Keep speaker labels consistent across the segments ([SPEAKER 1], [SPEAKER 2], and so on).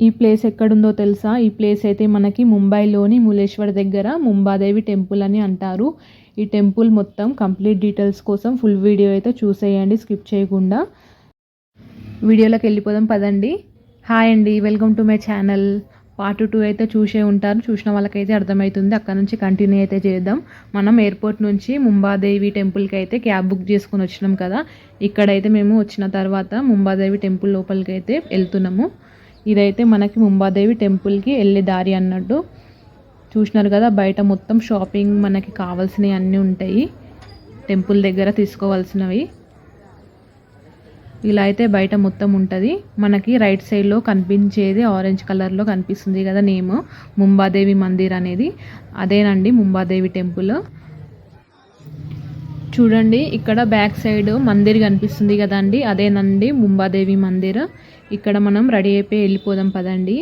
[SPEAKER 1] ఈ ప్లేస్ ఎక్కడుందో తెలుసా? ఈ ప్లేస్ అయితే మనకి ముంబైలోని ములేశ్వర్ దగ్గర ముంబాదేవి టెంపుల్ అని అంటారు. ఈ టెంపుల్ మొత్తం కంప్లీట్ డీటెయిల్స్ కోసం ఫుల్ వీడియో అయితే చూసేయండి స్కిప్ చేయకుండా. వీడియోలోకి వెళ్ళిపోదాం పదండి. హాయ్ అండి welcome to my channel. Part two అయితే చూసే ఉంటారు. చూసిన వాళ్ళకైతే అర్థమవుతుంది అక్కడ నుంచి కంటిన్యూ అయితే చేద్దాం. మనం ఎయిర్పోర్ట్ నుంచి ముంబాదేవి టెంపుల్కి అయితే క్యాబ్ బుక్ చేసుకుని వచ్చినాం కదా. ఇక్కడైతే మేము వచ్చిన తర్వాత ముంబాదేవి టెంపుల్ లోపలికి అయితే వెళ్తున్నాము. ఇదైతే మనకి ముంబాదేవి టెంపుల్కి వెళ్ళే దారి అన్నట్టు. చూసినారు కదా బయట మొత్తం షాపింగ్ మనకి కావాల్సినవి అన్నీ ఉంటాయి. టెంపుల్ దగ్గర తీసుకోవాల్సినవి. ఇలా అయితే బయట మొత్తం ఉంటుంది. మనకి రైట్ సైడ్లో కనిపించేది ఆరెంజ్ కలర్లో కనిపిస్తుంది కదా నేమ్ ముంబాదేవి మందిర్ అనేది. అదేనండి ముంబాదేవి టెంపుల్. చూడండి ఇక్కడ బ్యాక్ సైడ్ మందిర్ కనిపిస్తుంది కదండి అదేనండి ముంబాదేవి మందిర్. ఇక్కడ మనం రెడీ అయిపోయి వెళ్ళిపోదాం పదండి.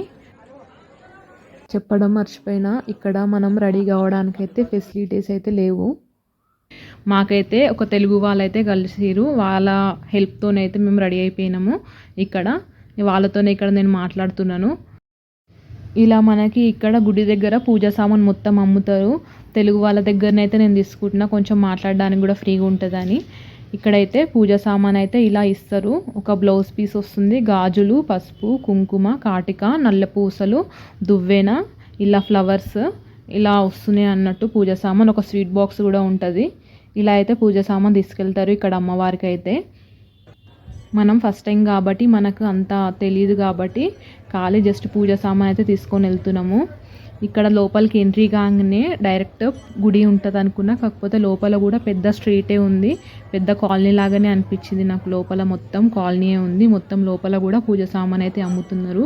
[SPEAKER 1] చెప్పడం మర్చిపోయినా ఇక్కడ మనం రెడీ కావడానికైతే ఫెసిలిటీస్ అయితే లేవు. మాకైతే ఒక తెలుగు వాళ్ళైతే కలిసిరు వాళ్ళ హెల్ప్తోనైతే మేము రెడీ అయిపోయినాము. ఇక్కడ వాళ్ళతోనే ఇక్కడ నేను మాట్లాడుతున్నాను. ఇలా మనకి ఇక్కడ గుడి దగ్గర పూజ సామాన్ మొత్తం అమ్ముతారు. తెలుగు వాళ్ళ దగ్గరనైతే నేను తీసుకుంటున్నా. కొంచెం మాట్లాడడానికి కూడా ఫ్రీగా ఉంటుందని. ఇక్కడైతే పూజ సామాన్ అయితే ఇలా ఇస్తారు. ఒక బ్లౌజ్ పీస్ వస్తుంది. గాజులు పసుపు కుంకుమ కాటిక నల్ల పూసలు దువ్వెన ఇలా ఫ్లవర్స్ ఇలా వస్తున్నాయి అన్నట్టు పూజ సామాన్. ఒక స్వీట్ బాక్స్ కూడా ఉంటుంది. ఇలా అయితే పూజ సామాన్ తీసుకెళ్తారు ఇక్కడ అమ్మవారికి అయితే మనం ఫస్ట్ టైం కాబట్టి మనకు అంత తెలియదు కాబట్టి ఖాళీ జస్ట్ పూజ సామాన్ అయితే తీసుకొని వెళ్తున్నాము. ఇక్కడ లోపలికి ఎంట్రీ కాగానే డైరెక్ట్ గుడి ఉంటుంది అనుకున్నా కాకపోతే లోపల కూడా పెద్ద స్ట్రీటే ఉంది. పెద్ద కాలనీ లాగానే అనిపించింది నాకు. లోపల మొత్తం కాలనీయే ఉంది. మొత్తం లోపల కూడా పూజ సామాన్ అయితే అమ్ముతున్నారు.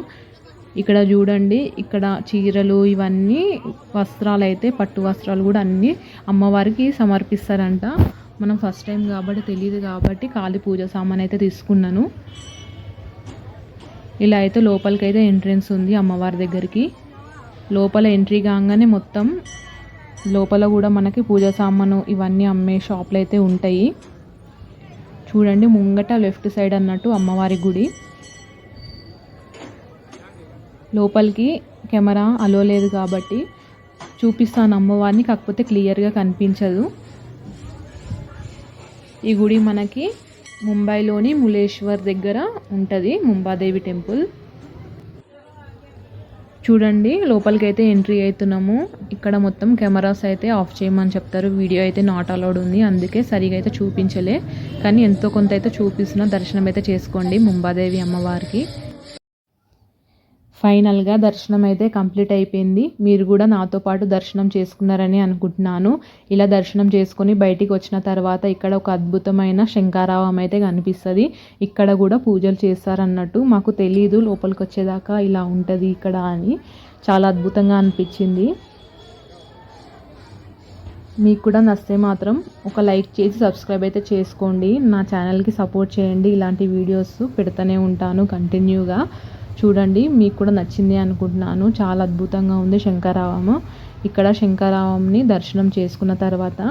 [SPEAKER 1] ఇక్కడ చూడండి ఇక్కడ చీరలు ఇవన్నీ వస్త్రాలు అయితే పట్టు వస్త్రాలు కూడా అన్నీ అమ్మవారికి సమర్పిస్తారంట. మనం ఫస్ట్ టైం కాబట్టి తెలియదు కాబట్టి కాళీ పూజ సామాన్ అయితే తీసుకున్నాను. ఇలా అయితే లోపలికైతే ఎంట్రెన్స్ ఉంది అమ్మవారి దగ్గరికి. లోపల ఎంట్రీ కాగానే మొత్తం లోపల కూడా మనకి పూజ సామాను ఇవన్నీ అమ్మే షాపులు అయితే ఉంటాయి. చూడండి ముంగట లెఫ్ట్ సైడ్ అన్నట్టు అమ్మవారి గుడి. లోపలికి కెమెరా అలో లేదు కాబట్టి చూపిస్తాను అమ్మవారిని కాకపోతే క్లియర్గా కనిపించదు. ఈ గుడి మనకి ముంబైలోని ములేశ్వర్ దగ్గర ఉంటుంది ముంబాదేవి టెంపుల్. చూడండి లోపలికి అయితే ఎంట్రీ అవుతున్నాము ఇక్కడ మొత్తం కెమెరాస్ అయితే ఆఫ్ చేయమని చెప్తారు. వీడియో అయితే నాట్ అలౌడ్ ఉంది. అందుకే సరిగా అయితే చూపించలే. కానీ ఎంతో కొంత అయితే చూపిస్తున్న. దర్శనం అయితే చేసుకోండి ముంబాదేవి అమ్మవారికి. ఫైనల్గా దర్శనం అయితే కంప్లీట్ అయిపోయింది. మీరు కూడా నాతో పాటు దర్శనం చేసుకున్నారని అనుకుంటున్నాను. ఇలా దర్శనం చేసుకొని బయటికి వచ్చిన తర్వాత ఇక్కడ ఒక అద్భుతమైన శంకారావం అయితే కనిపిస్తుంది. ఇక్కడ కూడా పూజలు చేస్తారన్నట్టు మాకు తెలీదు లోపలికి వచ్చేదాకా ఇలా ఉంటుంది ఇక్కడ అని. చాలా అద్భుతంగా అనిపించింది. మీకు కూడా నస్తే మాత్రం ఒక లైక్ చేసి సబ్స్క్రైబ్ అయితే చేసుకోండి. నా ఛానల్కి సపోర్ట్ చేయండి. ఇలాంటి వీడియోస్ పెడుతూనే ఉంటాను కంటిన్యూగా. చూడండి మీకు కూడా నచ్చింది అనుకుంటున్నాను. చాలా అద్భుతంగా ఉంది శంకరావము ఇక్కడ శంకరావంని దర్శనం చేసుకున్న తర్వాత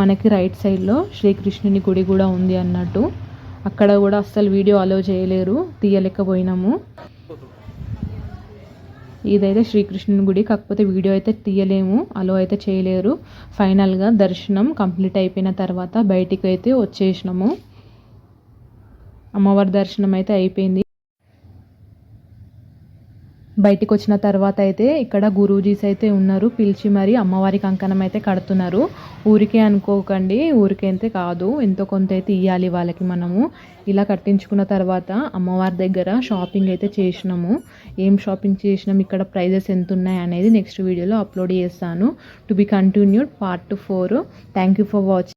[SPEAKER 1] మనకి రైట్ సైడ్లో శ్రీకృష్ణుని గుడి కూడా ఉంది అన్నట్టు. అక్కడ కూడా అస్సలు వీడియో అలో చేయలేరు తీయలేకపోయినాము. ఇదైతే శ్రీకృష్ణుని గుడి కాకపోతే వీడియో అయితే తీయలేము అలో అయితే చేయలేరు. ఫైనల్గా దర్శనం కంప్లీట్ అయిపోయిన తర్వాత బయటికి అయితే వచ్చేసినాము. అమ్మవారి దర్శనం అయితే అయిపోయింది. బయటికి వచ్చిన తర్వాత అయితే ఇక్కడ గురూజీస్ అయితే ఉన్నారు పిలిచి మరి అమ్మవారి కంకణం అయితే కడుతున్నారు. ఊరికే అనుకోకండి ఊరికే అయితే కాదు ఎంతో కొంత అయితే ఇవ్వాలి వాళ్ళకి మనము. ఇలా కట్టించుకున్న తర్వాత అమ్మవారి దగ్గర షాపింగ్ అయితే చేసినాము. ఏం షాపింగ్ చేసినాం ఇక్కడ ప్రైజెస్ ఎంత ఉన్నాయి అనేది నెక్స్ట్ వీడియోలో అప్లోడ్ చేస్తాను. To be continued part four. Thank you for watching